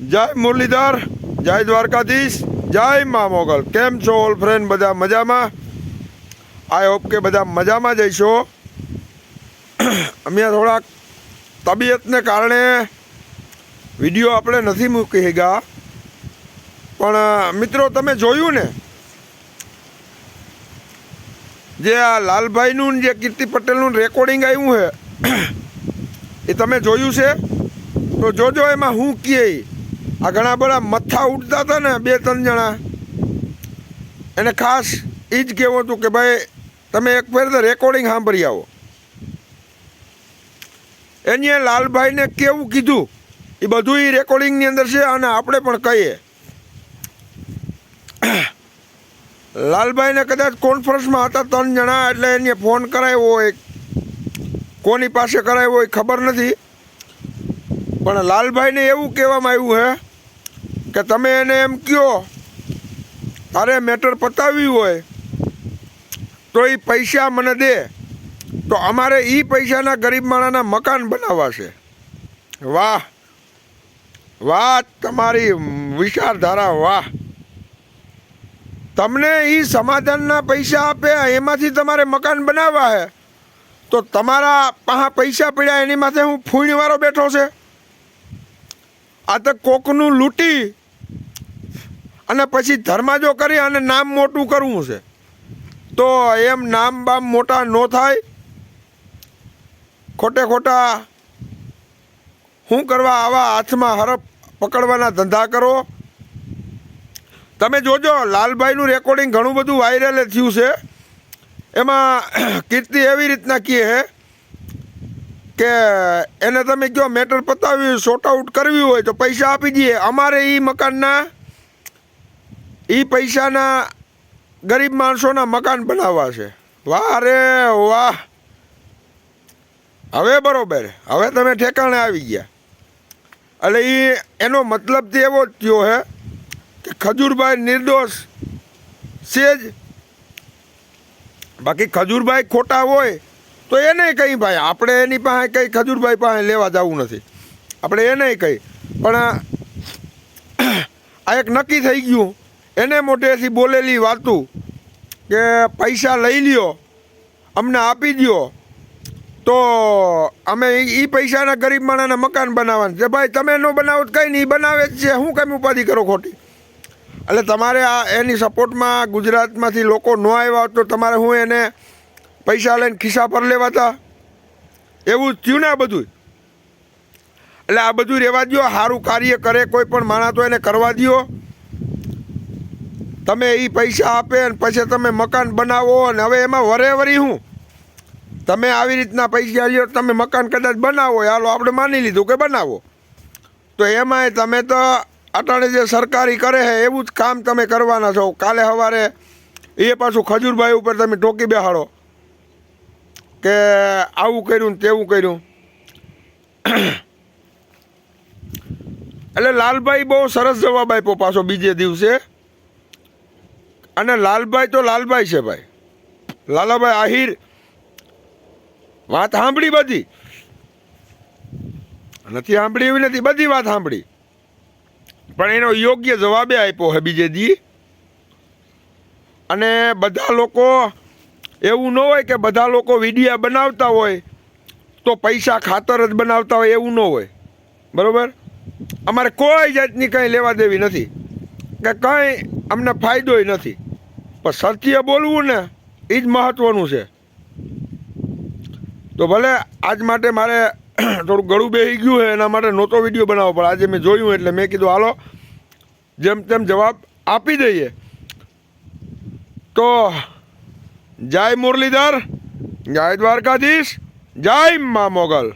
જય મુરલીધર, જય દ્વારકાધીશ, જય મા મોગલ. કેમ છો ઓલ ફ્રેન્ડ બધા મજામાં? આઈ હોપ કે બધા મજામાં જઈશો અમે થોડાક તબિયતને કારણે વીડિયો આપણે નથી મૂકી શક્યા. પણ મિત્રો, તમે જોયું ને? જે આ લાલભાઈનું જે કીર્તિ પટેલનું રેકોર્ડિંગ આવ્યું છે, એ તમે જોયું છે? તો જોજો એમાં હું કહે આ ઘણા બધા મથા ઉડતા હતા ને, બે ત્રણ જણા. એને ખાસ એ જ કહેવું હતું કે ભાઈ, તમે એક ફેર રેકોર્ડિંગ સાંભળી આવો. એને લાલભાઈને કેવું કીધું? એ બધું એ રેકોર્ડિંગની અંદર છે અને આપણે પણ કહીએ. લાલભાઈને કદાચ કોન્ફરન્સમાં હતા ત્રણ જણા, એટલે એને ફોન કરાવ્યો હોય. કોની પાસે કરાવ્યો હોય ખબર નથી. પણ લાલભાઈને એવું કહેવામાં આવ્યું છે કે તમે એને એમ કહો તારે મેટર પતાવ્યું હોય, તો એ પૈસા મને દે, તો અમારે એ પૈસાના ગરીબ માણાના મકાન બનાવવા છે વાહ વાહ તમારી વિચારધારા, વાહ. તમને એ સમાધાનના પૈસા આપે, એમાંથી તમારે મકાન બનાવવા છે તો તમારા પાહા પૈસા પડ્યા, એની માથે હું ફૂણીવાળો બેઠો છે. આ તો કોકનું લૂંટી અને પછી ધર્માજો કરી અને નામ મોટું કરવું છે, તો એમ નામ બામ મોટા ન થાય. ખોટે ખોટા શું કરવા આવા હાથમાં હરફ પકડવાના ધંધા કરો. તમે જોજો, લાલભાઈનું રેકોર્ડિંગ ઘણું બધું વાયરલ થયું છે. એમાં કીર્તિ એવી રીતના કહે છે કે એને તમે કહો મેટર પતાવી શોર્ટ આઉટ કરવી હોય તો પૈસા આપી દઈએ, અમારે એ મકાનના એ પૈસાના ગરીબ માણસોના મકાન બનાવવા છે વાહ રે, વાહ. હવે બરોબર, હવે તમે ઠેકાણે આવી ગયા. એટલે એ એનો મતલબ તો એવો જ થયો હે કે ખજૂરભાઈ નિર્દોષ છે જ. બાકી ખજૂરભાઈ ખોટા હોય તો એને કહી ભાઈ, આપણે એની પાસે કંઈ ખજૂરભાઈ પાસે લેવા જવું નથી. આપણે એને કહી. પણ આ એક નક્કી થઈ ગયું એને મોટેથી બોલેલી વાતું કે પૈસા લઈ લ્યો, અમને આપી દ્યો. તો અમે એ પૈસાના ગરીબ માણસના મકાન બનાવવાના છે. ભાઈ, તમે ન બનાવો કંઈ નહીં બનાવે જ છે. શું કેમ ઉપાધિ કરો ખોટી? એટલે તમારે આ એની સપોર્ટમાં ગુજરાતમાંથી લોકો ન આવ્યા તો તમારે હું એને પૈસા લઈને ખિસ્સા પર લેવાતા? એવું થયું ને આ બધું એટલે આ બધું રહેવા દ્યો, સારું કાર્ય કરે, કોઈ પણ માણસ તો એને કરવા દ્યો. તમે એ પૈસા આપે અને પછી તમે મકાન બનાવો અને હવે એમાં વરે વરી હું? તમે આવી રીતના પૈસા લ્યો તમે મકાન કદાચ બનાવો. હાલો આપણે માની લીધું કે બનાવો. તો એમાંય તમે તો અટાણે જે સરકારી કરે છે, એવું જ કામ તમે કરવાના છો. કાલે સવારે એ પાછું ખજૂરભાઈ ઉપર તમે ટોકી બેહાડો કે આવું કર્યું તેવું કર્યું. એટલે લાલભાઈ બહુ સરસ જવાબ આપ્યો પાછો બીજે દિવસે. અને લાલભાઈ તો લાલભાઈ છે ભાઈ. લાલાભાઈ આહિર. વાત સાંભળી બધી? નથી સાંભળી એવી નથી, બધી વાત સાંભળી. પણ એનો યોગ્ય જવાબે આપ્યો હે બીજેજી. અને બધા લોકો, એવું ન હોય કે બધા લોકો વિડીયા બનાવતા હોય, તો પૈસા ખાતર જ બનાવતા હોય, એવું ન હોય. બરાબર? અમારે કોઈ જાતની કંઈ લેવા દેવી નથી. કે કંઈ અમને ફાયદોય નથી. પણ સત્ય બોલવું ને એ જ મહત્ત્વનું છે. તો ભલે આજ માટે મારે થોડું ગળું બેસી ગયું છે એના માટે નહોતો વીડિયો બનાવવો, પણ આજે મેં જોયું એટલે મેં કીધું, હાલો, જેમ તેમ જવાબ આપી દઈએ. તો જય મુરલીધર, જય દ્વારકાધીશ, જય મા મોગલ.